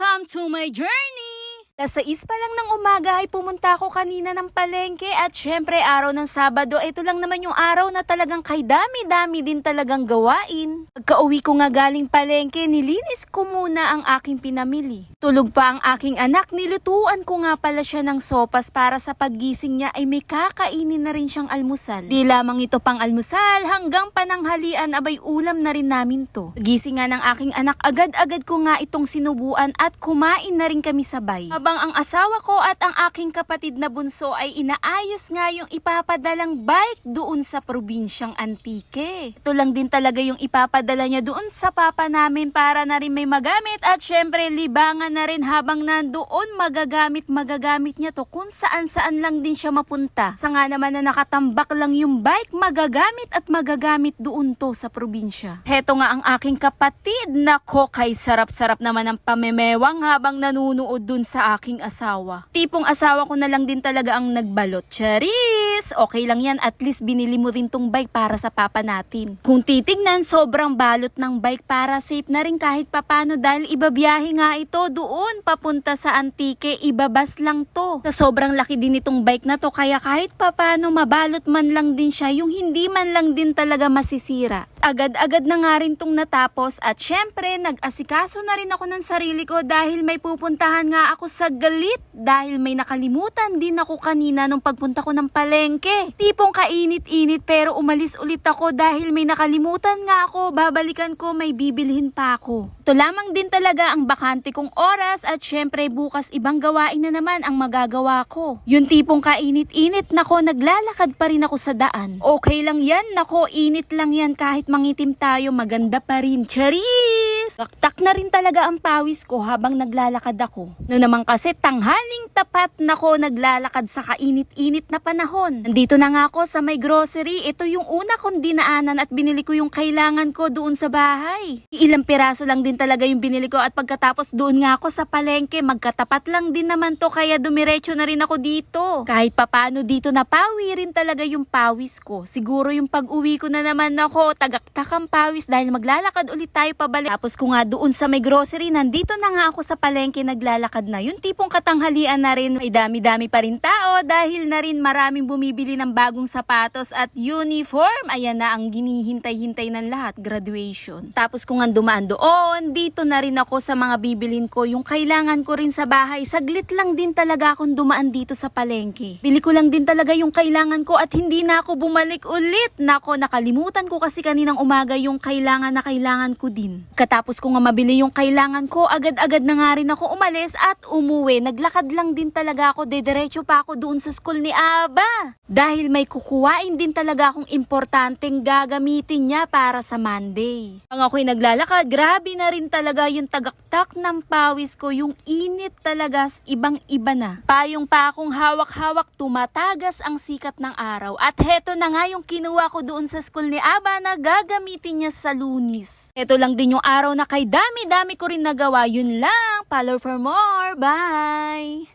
Welcome to my journey! Nasa ispa lang ng umaga ay pumunta ako kanina ng palengke at syempre araw ng Sabado, ito lang naman yung araw na talagang kay dami-dami din talagang gawain. Pagka-uwi ko nga galing palengke, nilinis ko muna ang aking pinamili. Tulog pa ang aking anak, nilutuan ko nga pala siya ng sopas para sa paggising niya ay may kakainin na rin siyang almusal. Di lamang ito pang almusal, hanggang pananghalian abay ulam na rin namin to. Gising nga ng aking anak, agad-agad ko nga itong sinubuan at kumain na rin kami sabay. Habang ang asawa ko at ang aking kapatid na bunso ay inaayos nga yung ipapadalang bike doon sa probinsyang Antique. Ito lang din talaga yung ipapadala niya doon sa papa namin para na rin may magamit at syempre libangan na rin habang nandoon magagamit magagamit niya to kung saan saan lang din siya mapunta. Sa nga naman na nakatambak lang yung bike magagamit at magagamit doon to sa probinsya. Heto nga ang aking kapatid. Nako kay sarap-sarap naman ang pamemewang habang nanunood dun sa aking asawa. Tipong asawa ko na lang din talaga ang nagbalot. Charis! Okay lang yan. At least binili mo rin tong bike para sa papa natin. Kung titignan, sobrang balot ng bike para safe na rin kahit papano dahil ibabiyahe nga ito doon papunta sa Antique. Ibabas lang to. Sa sobrang laki din itong bike na to kaya kahit papano mabalot man lang din siya yung hindi man lang din talaga masisira. Agad-agad na nga rin tong natapos at syempre nag-asikaso na rin ako ng sarili ko dahil may pupuntahan nga ako sa galit dahil may nakalimutan din ako kanina nung pagpunta ko ng palengke. Tipong kainit-init pero umalis ulit ako dahil may nakalimutan nga ako. Babalikan ko may bibilhin pa ako. Ito lamang din talaga ang bakante kong oras at syempre bukas ibang gawain na naman ang magagawa ko. Yung tipong kainit-init nako naglalakad pa rin ako sa daan. Okay lang yan nako init lang yan kahit mangitim tayo maganda pa rin. Charis! Taktak na rin talaga ang pawis ko habang naglalakad ako. No naman kasi tanghaling tapat nako naglalakad sa kainit-init na panahon. Nandito na nga ako sa may grocery. Ito yung una kong dinaanan at binili ko yung kailangan ko doon sa bahay. Ilang piraso lang din talaga yung binili ko at pagkatapos doon nga ako sa palengke. Magkatapat lang din naman to kaya dumiretso na rin ako dito. Kahit papano dito napawi rin talaga yung pawis ko. Siguro yung pag-uwi ko na naman ako tagaktak ang pawis dahil maglalakad ulit tayo pabalik. Tapos nga doon sa may grocery, nandito na nga ako sa palengke naglalakad na. Yung tipong katanghalian na rin, may dami-dami pa rin tao dahil na rin maraming bumibili ng bagong sapatos at uniform. Ayan na ang ginihintay-hintay ng lahat, graduation. Tapos kung nga dumaan doon, dito na rin ako sa mga bibilin ko. Yung kailangan ko rin sa bahay, saglit lang din talaga akong dumaan dito sa palengke. Bili ko lang din talaga yung kailangan ko at hindi na ako bumalik ulit. Nako, nakalimutan ko kasi kaninang umaga yung kailangan na kailangan ko din. Katapos ko nga mabili yung kailangan ko, agad-agad na nga rin ako umalis at umuwi. Naglakad lang din talaga ako, dediretso pa ako doon sa school ni Aba. Dahil may kukuwain din talaga akong importanteng gagamitin niya para sa Monday. Ang ako'y naglalakad, grabe na rin talaga yung tagaktak ng pawis ko, yung init talaga, ibang-iba na. Payong pa akong hawak-hawak, tumatagas ang sikat ng araw. At heto na nga yung kinuha ko doon sa school ni Aba na gagamitin niya sa lunis. Ito lang din yung araw na kay dami-dami ko rin nagawa. Yun lang. Follow for more. Bye!